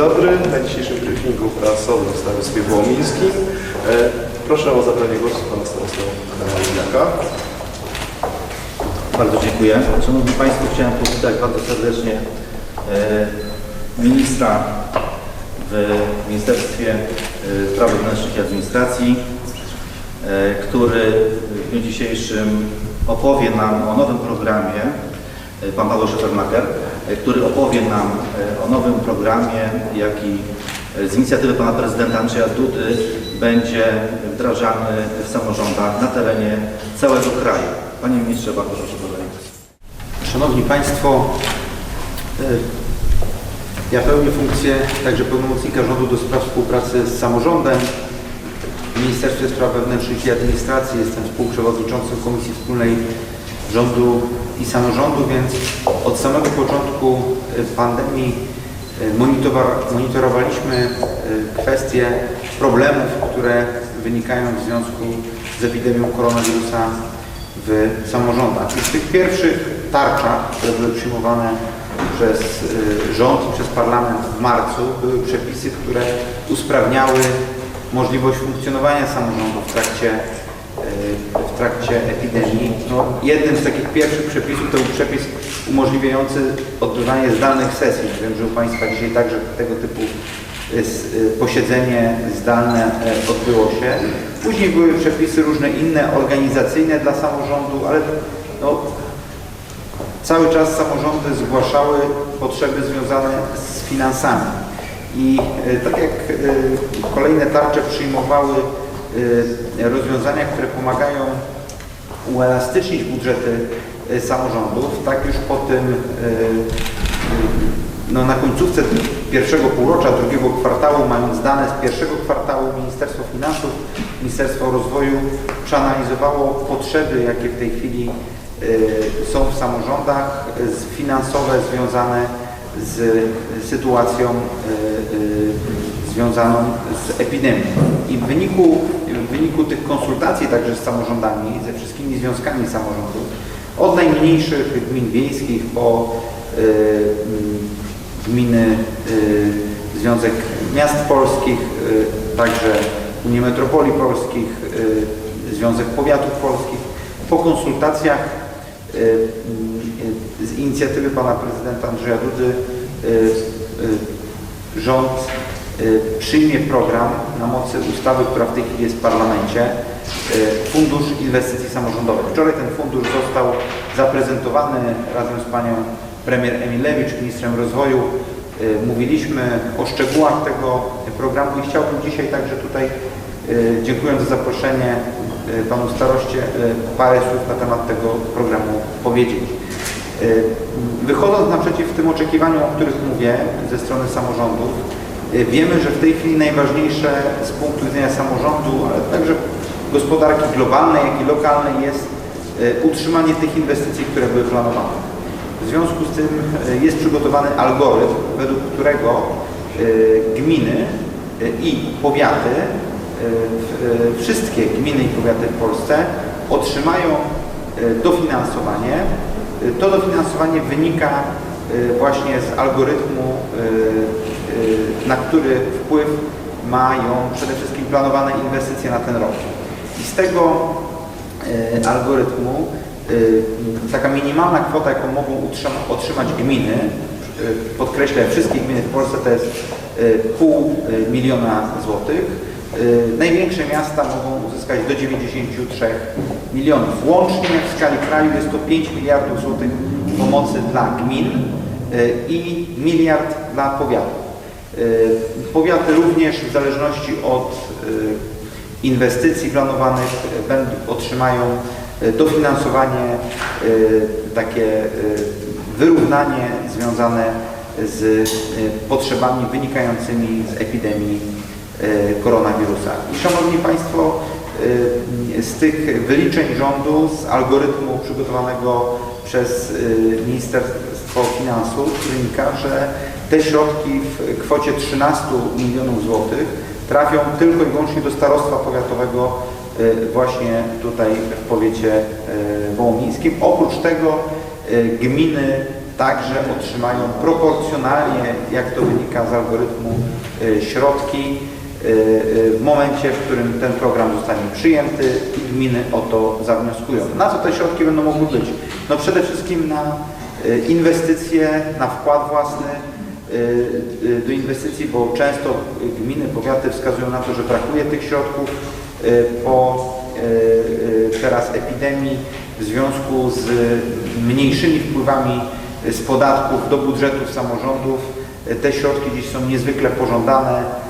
dobry. Na dzisiejszym briefingu prasowym w starostwie wołomińskim e, proszę o zabranie głosu pana starostę Jaka. Bardzo dziękuję. Szanowni Państwo, chciałem powitać bardzo serdecznie e, ministra w Ministerstwie e, Spraw Wewnętrznych i Administracji, który w dniu dzisiejszym opowie nam o nowym programie, pan Paweł Szefermacher, e, który opowie nam e, o nowym programie, jaki e, z inicjatywy pana prezydenta Andrzeja Dudy będzie wdrażany w samorządach na terenie całego kraju. Panie ministrze, bardzo proszę bardzo. Szanowni Państwo, e, ja pełnię funkcję także pełnomocnika rządu do spraw współpracy z samorządem. W Ministerstwie Spraw Wewnętrznych i Administracji jestem współprzewodniczącym Komisji Wspólnej Rządu i Samorządu, więc od samego początku e, pandemii monitor- monitorowaliśmy e, kwestie problemów, które wynikają w związku z epidemią koronawirusa w samorządach. I w tych pierwszych tarczach, które były przyjmowane przez y, rząd i przez parlament w marcu, były przepisy, które usprawniały możliwość funkcjonowania samorządów w trakcie, y, w trakcie epidemii. No, jednym z takich pierwszych przepisów to był przepis umożliwiający odbywanie zdalnych sesji. Wiem, że u Państwa dzisiaj także tego typu y, y, posiedzenie zdalne e, odbyło się. Później były przepisy różne inne, organizacyjne dla samorządu, ale no, cały czas samorządy zgłaszały potrzeby związane z finansami. I e, tak jak e, kolejne tarcze przyjmowały rozwiązania, które pomagają uelastycznić budżety e, samorządów, tak już po tym e, no, na końcówce pierwszego półrocza, drugiego kwartału, mając dane z pierwszego kwartału, Ministerstwo Finansów, Ministerstwo Rozwoju przeanalizowało potrzeby, jakie w tej chwili y, są w samorządach, y, finansowe związane z sytuacją y, y, związaną z epidemią. I w wyniku, w wyniku tych konsultacji także z samorządami, ze wszystkimi związkami samorządów, od najmniejszych gmin wiejskich po y, mm, gminy, y, Związek Miast Polskich, y, także Unię Metropolii Polskich, Związek Powiatów Polskich. Po konsultacjach z inicjatywy pana prezydenta Andrzeja Dudy rząd przyjmie program na mocy ustawy, która w tej chwili jest w parlamencie, y, Fundusz Inwestycji Samorządowych. Wczoraj ten fundusz został zaprezentowany razem z panią premier Emilewicz, ministrem rozwoju. Y, Mówiliśmy o szczegółach tego programu i chciałbym dzisiaj także tutaj, y, dziękując za zaproszenie y, panu staroście, y, parę słów na temat tego programu powiedzieć. Y, Wychodząc naprzeciw tym oczekiwaniom, o których mówię ze strony samorządów, y, wiemy, że w tej chwili najważniejsze z punktu widzenia samorządu, ale także gospodarki globalnej, jak i lokalnej jest y, utrzymanie tych inwestycji, które były planowane. W związku z tym y, jest przygotowany algorytm, według którego y, gminy y, i powiaty, y, y, wszystkie gminy i powiaty w Polsce otrzymają y, dofinansowanie. Y, To dofinansowanie wynika y, właśnie z algorytmu, y, y, na który wpływ mają przede wszystkim planowane inwestycje na ten rok. I z tego y, algorytmu y, taka minimalna kwota, jaką mogą otrzymać gminy, y, podkreślę, wszystkie gminy w Polsce to jest pół miliona złotych. Największe miasta mogą uzyskać do 93 milionów. Łącznie w skali kraju jest to 5 miliardów złotych pomocy dla gmin i miliard dla powiatów. Y, Powiaty również w zależności od y, inwestycji planowanych będą, otrzymają y, dofinansowanie, takie wyrównanie związane z potrzebami wynikającymi z epidemii koronawirusa. I Szanowni Państwo, z tych wyliczeń rządu, z algorytmu przygotowanego przez y, Ministerstwo Finansów wynika, że te środki w kwocie 13 milionów złotych trafią tylko i wyłącznie do starostwa powiatowego y, właśnie tutaj w powiecie y, wołomińskim. Oprócz tego gminy także otrzymają proporcjonalnie, jak to wynika z algorytmu, środki w momencie, w którym ten program zostanie przyjęty i gminy o to zawnioskują. Na co te środki będą mogły być? No przede wszystkim na y, inwestycje, na wkład własny, y, y, do inwestycji, bo często gminy, powiaty wskazują na to, że brakuje tych środków y, po y, y, teraz epidemii w związku z mniejszymi wpływami z podatków do budżetów samorządów. Y, Te środki dziś są niezwykle pożądane y, y,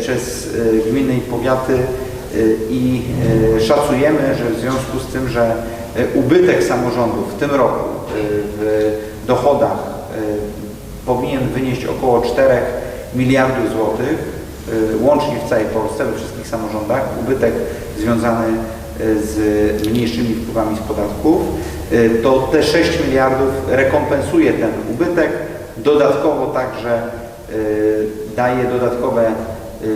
przez y, gminy i powiaty i szacujemy, że w związku z tym, że ubytek samorządów w tym roku w dochodach powinien wynieść około 4 miliardów złotych, łącznie w całej Polsce, we wszystkich samorządach, ubytek związany z mniejszymi wpływami z podatków, to te 6 miliardów rekompensuje ten ubytek, dodatkowo także daje dodatkowe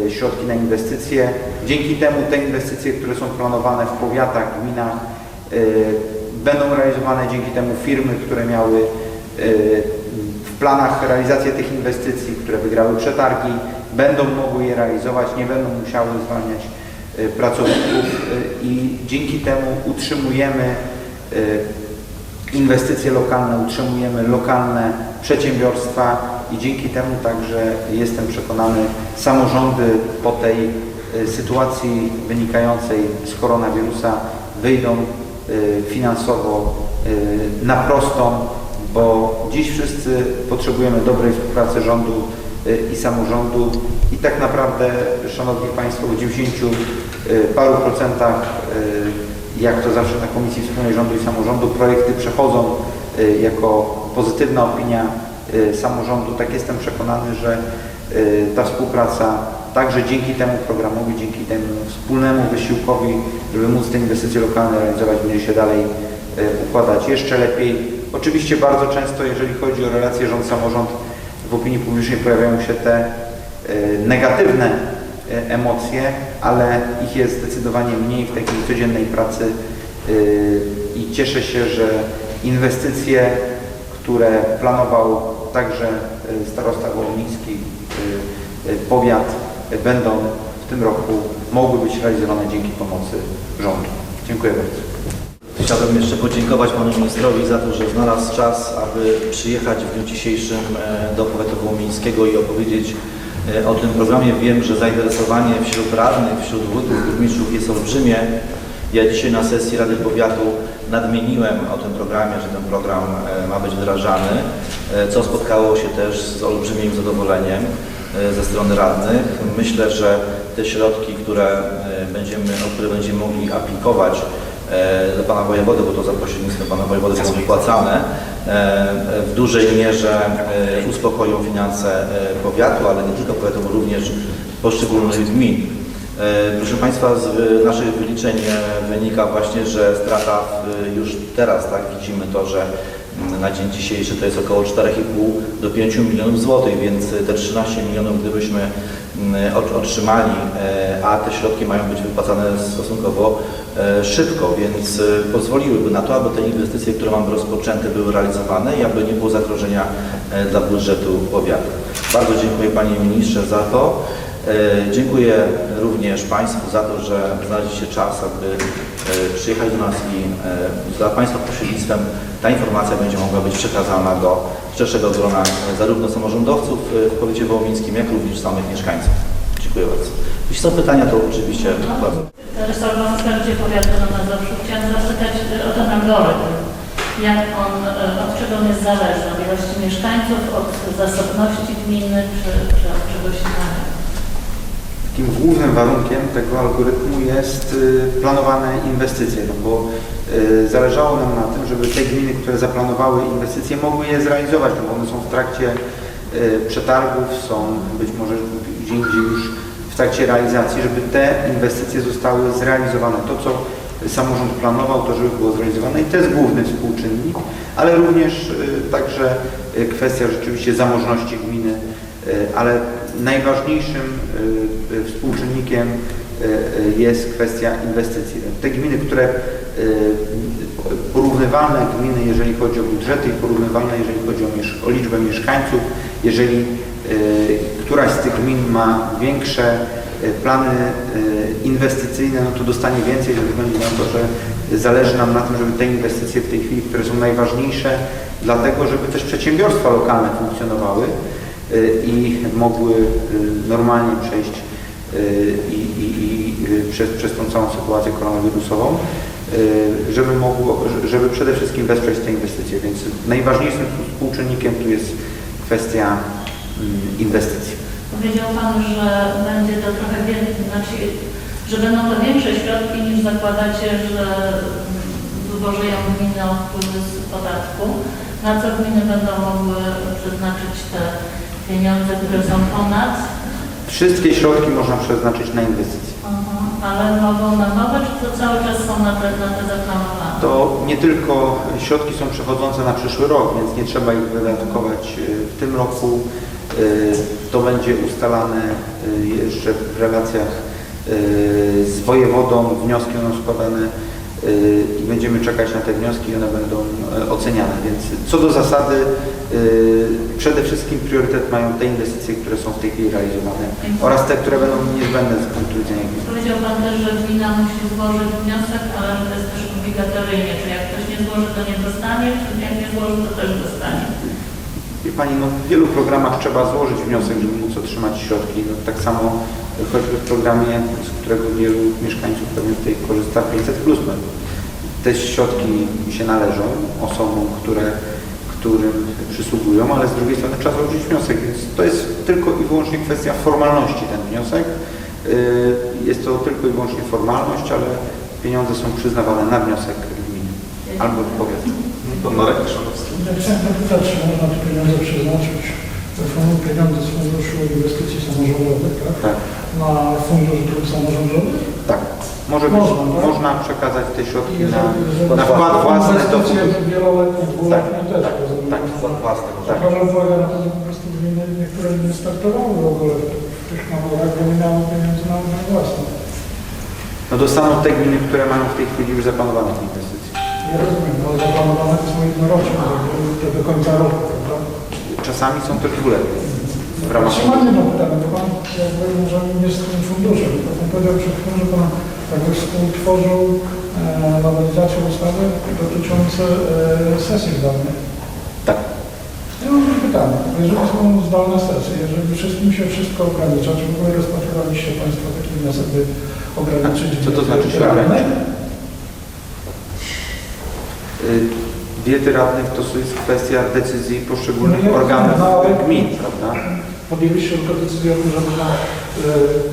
y, środki na inwestycje. Dzięki temu te inwestycje, które są planowane w powiatach, gminach, y, będą realizowane dzięki temu firmy, które miały y, w planach realizację tych inwestycji, które wygrały przetargi, będą mogły je realizować, nie będą musiały zwalniać y, pracowników y, i dzięki temu utrzymujemy y, inwestycje lokalne, utrzymujemy lokalne przedsiębiorstwa i dzięki temu także jestem przekonany samorządy po tej y, sytuacji wynikającej z koronawirusa wyjdą y, finansowo y, na prostą, bo dziś wszyscy potrzebujemy dobrej współpracy rządu i samorządu. I tak naprawdę, Szanowni Państwo, w 90 y, paru procentach jak to zawsze na Komisji Wspólnej Rządu i Samorządu, projekty przechodzą jako pozytywna opinia samorządu. Tak jestem przekonany, że y, ta współpraca także dzięki temu programowi, dzięki temu wspólnemu wysiłkowi, żeby móc te inwestycje lokalne realizować, będzie się dalej y, układać jeszcze lepiej. Oczywiście bardzo często, jeżeli chodzi o relacje rząd-samorząd, w opinii publicznej pojawiają się te y, negatywne emocje, ale ich jest zdecydowanie mniej w takiej codziennej pracy y, i cieszę się, że inwestycje, które planował także y, starosta wołomiński, y, y, powiat, będą w tym roku mogły być realizowane dzięki pomocy rządu. Dziękuję bardzo. Chciałbym jeszcze podziękować Panu Ministrowi za to, że znalazł czas, aby przyjechać w dniu dzisiejszym e, do powiatu wołomińskiego i opowiedzieć e, o tym programie. Wiem, że zainteresowanie wśród radnych, wśród wójtów, burmistrzów jest olbrzymie. Ja dzisiaj na sesji Rady Powiatu nadmieniłem o tym programie, że ten program e, ma być wdrażany, e, co spotkało się też z olbrzymim zadowoleniem e, ze strony radnych. Myślę, że te środki, które będziemy, o które będziemy mogli aplikować do Pana Wojewody, bo to za pośrednictwem Pana Wojewody są wypłacane, w dużej mierze uspokoją finanse powiatu, ale nie tylko powiatu, bo również poszczególnych gmin. E, Proszę Państwa, z naszych wyliczeń wynika właśnie, że strata już teraz tak widzimy to, że mm, na dzień dzisiejszy to jest około 4,5 do 5 milionów złotych, więc te 13 milionów gdybyśmy mm, ot- otrzymali, e, a te środki mają być wypłacane stosunkowo e, szybko, więc pozwoliłyby na to, aby te inwestycje, które mamy rozpoczęte, były realizowane i aby nie było zagrożenia dla budżetu powiatu. Bardzo dziękuję Panie Ministrze za to. Dziękuję również Państwu za to, że znaleźliście czas, aby e, przyjechać do nas i e, za Państwa pośrednictwem ta informacja będzie mogła być przekazana do szerszego grona e, zarówno samorządowców w powiecie wołomińskim, jak również samych mieszkańców. Dziękuję bardzo. Jeśli są pytania, to oczywiście bardzo. W skarbie powiatu na Mazowszu. Chciałam zapytać o ten algorytm. Jak on, od czego on jest zależny? Od ilości mieszkańców, od zasobności gminy, czy, czy od czegoś innego? Takim głównym warunkiem tego algorytmu jest y, planowane inwestycje, no bo y, zależało nam na tym, żeby te gminy, które zaplanowały inwestycje, mogły je zrealizować, no bo one są w trakcie y, przetargów, są być może gdzie indziej już w trakcie realizacji, żeby te inwestycje zostały zrealizowane. To, co samorząd planował, to żeby było zrealizowane i to jest główny współczynnik, ale również także kwestia rzeczywiście zamożności gminy, ale najważniejszym y, y, współczynnikiem e, jest kwestia inwestycji. Te gminy, które porównywalne gminy, jeżeli chodzi o budżety i porównywalne, jeżeli chodzi o, o liczbę mieszkańców, jeżeli któraś z tych gmin ma większe plany inwestycyjne, no to dostanie więcej ze względu na to, że zależy nam na tym, żeby te inwestycje w tej chwili, które są najważniejsze, dlatego żeby też przedsiębiorstwa lokalne funkcjonowały y, i mogły y, normalnie przejść y, i, i, i y, przez, przez tą całą sytuację koronawirusową, żeby, mogło, żeby przede wszystkim wesprzeć te inwestycje. Więc najważniejszym współczynnikiem tu jest kwestia mm, inwestycji. Powiedział Pan, że będzie to trochę więcej, znaczy, że będą to większe środki niż zakładacie, że wyborzeją gminy o wpływy z podatku. Na co gminy będą mogły przeznaczyć te pieniądze, które są ponad, Wszystkie środki można przeznaczyć na inwestycje. Aha, ale mogą na nowe, czy to cały czas są na te, na te zaplanowane? To nie tylko środki są przechodzące na przyszły rok, więc nie trzeba ich wydatkować y, w tym roku. Y, To będzie ustalane y, jeszcze w relacjach z wojewodą, wnioski będą składane i będziemy czekać na te wnioski i one będą e, oceniane. Więc co do zasady przede wszystkim priorytet mają te inwestycje, które są w tej chwili realizowane oraz te, które będą niezbędne z punktu widzenia gminy. Powiedział Pan też, że gmina musi złożyć wniosek, ale że to jest też obligatoryjnie, czy jak ktoś nie złoży, to nie dostanie, czy jak nie złoży, to też dostanie. Wie Pani, no w wielu programach trzeba złożyć wniosek, żeby móc otrzymać środki. No, tak samo choćby w programie, z którego wielu mieszkańców pewnie tutaj korzysta 500 plus. No, te środki się należą osobom, które, którym przysługują, ale z drugiej strony trzeba złożyć wniosek, więc to jest tylko i wyłącznie kwestia formalności ten wniosek. Yy, Jest to tylko i wyłącznie formalność, ale pieniądze są przyznawane na wniosek gminy albo powiatu. Pan Marek Krzanowski. Ja chciałem zapytać, czy można te pieniądze przeznaczyć, pieniądze z Funduszu Inwestycji Samorządowych, tak? Tak. Na Fundusz Dróg Samorządowych? Tak. Może być, Można, tak? można przekazać te środki I na, jeżeli- na wkład własny do funduszu. wieloletnie, dwuletnie też, tak, tak, wkład własny. Tak. Zwracam uwagę na to, że po prostu gminy niektóre nie startowały w ogóle w tych naborach, bo nie miały pieniędzy na własne. No dostaną te gminy, które mają w tej chwili już zaplanowane te inwestycje. Nie rozumiem, ale zaplanowane to są jednoroczne, to do końca roku, prawda? Czasami są też dwuletnie. W ramach pytanie, bo Pan jakby może nie z tym funduszem, bo Pan powiedział przed chwilą, że Pan jakby współtworzył e, nowelizację ustawy dotyczące e, sesji zdalnej. Tak. Ja mam pytanie, jeżeli są zdalne sesje, jeżeli wszystkim się wszystko ogranicza, czy w ogóle rozpatrywaliście Państwo taki wniosek, by ograniczyć A co to znaczy się radnych? ograniczyć? Y, Diety radnych to jest kwestia decyzji poszczególnych No organów gmin, prawda? Podjęliście tylko decyzję o tym, żeby na, e,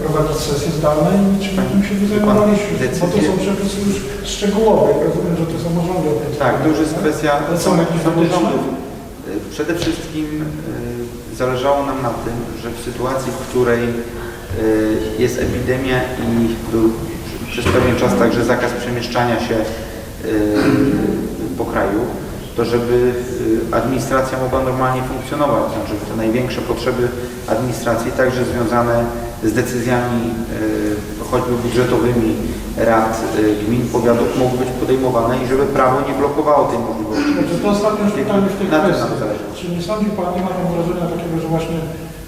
prowadzić sesje zdalne i niczym tym się zajmowaliśmy, bo to są przepisy już szczegółowe. Ja rozumiem, że to samorządy opracowały. Tak, to już jest kwestia Ale są jakieś samorządów. Y, Przede wszystkim y, zależało nam na tym, że w sytuacji, w której y, jest epidemia i był przez pewien czas także zakaz przemieszczania się y, po kraju, to żeby y, administracja mogła normalnie funkcjonować, znaczy że te największe potrzeby administracji, także związane z decyzjami y, choćby budżetowymi rad y, gmin, powiatów mogły być podejmowane i żeby prawo nie blokowało tej możliwości. Znaczy, to ostatnie pytanie w tej kwestii. Czy nie sądzi Pan, nie ma Pan wrażenia takiego, że właśnie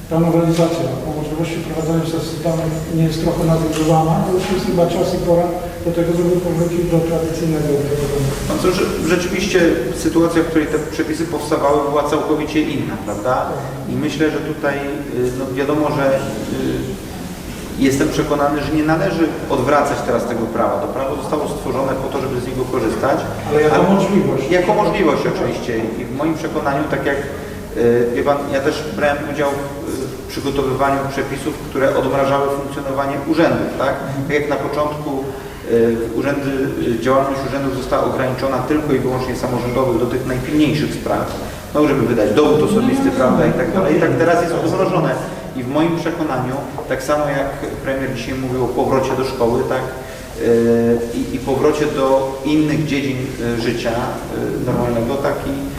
ta nowelizacja o możliwości prowadzenia sesji zdalnych nie jest trochę nadużywana, bo już jest chyba czas i pora do tego, żeby powrócić do tradycyjnego metodu. No że rzeczywiście sytuacja, w której te przepisy powstawały była całkowicie inna, prawda? I myślę, że tutaj y, no wiadomo, że y, jestem przekonany, że nie należy odwracać teraz tego prawa. To prawo zostało stworzone po to, żeby z niego korzystać. Ale jako możliwość. Jako możliwość oczywiście. I w moim przekonaniu, tak jak wie pan, ja też brałem udział w y, przygotowywaniu przepisów, które odmrażały funkcjonowanie urzędów, tak? Tak jak na początku y, urzędy, działalność urzędów została ograniczona tylko i wyłącznie samorządowych do tych najpilniejszych spraw, no żeby wydać dowód osobisty, prawda, i tak dalej. I tak teraz jest odmrożone. I w moim przekonaniu, tak samo jak premier dzisiaj mówił o powrocie do szkoły, tak, i, i powrocie do innych dziedzin życia normalnego, taki y,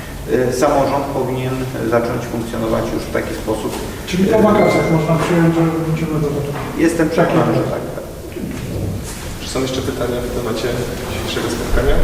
samorząd powinien zacząć funkcjonować już w taki sposób. Czyli po wakacjach można przyjąć, że wrócimy do tego. Jestem przekonany, że tak. tak. Czy są jeszcze pytania w temacie dzisiejszego spotkania?